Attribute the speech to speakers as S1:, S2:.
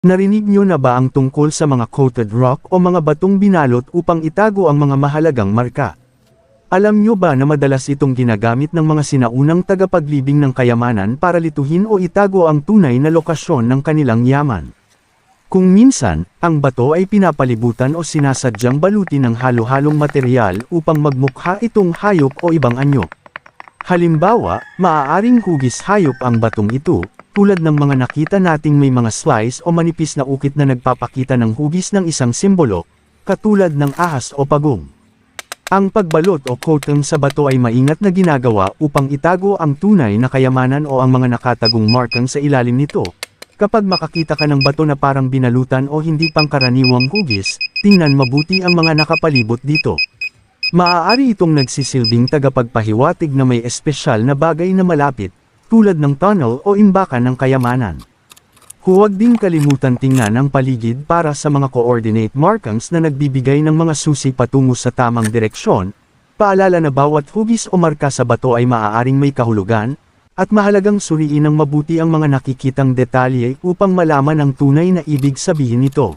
S1: Narinig nyo na ba ang tungkol sa mga coated rock o mga batong binalot upang itago ang mga mahalagang marka? Alam nyo ba na madalas itong ginagamit ng mga sinaunang tagapaglibing ng kayamanan para lituhin o itago ang tunay na lokasyon ng kanilang yaman? Kung minsan, ang bato ay pinapalibutan o sinasadyang balutin ng halo-halong material upang magmukha itong hayop o ibang anyo. Halimbawa, maaaring hugis hayop ang batong ito, tulad ng mga nakita nating may mga slice o manipis na ukit na nagpapakita ng hugis ng isang simbolo, katulad ng ahas o pagong. Ang pagbalot o coating sa bato ay maingat na ginagawa upang itago ang tunay na kayamanan o ang mga nakatagong markang sa ilalim nito. Kapag makakita ka ng bato na parang binalutan o hindi pangkaraniwang hugis, tingnan mabuti ang mga nakapalibot dito. Maaari itong nagsisilbing tagapagpahiwatig na may espesyal na bagay na malapit, tulad ng tunnel o imbakan ng kayamanan. Huwag din kalimutan tingnan ang paligid para sa mga coordinate markings na nagbibigay ng mga susi patungo sa tamang direksyon, paalala na bawat hugis o marka sa bato ay maaaring may kahulugan, at mahalagang suriin ng mabuti ang mga nakikitang detalye upang malaman ang tunay na ibig sabihin nito.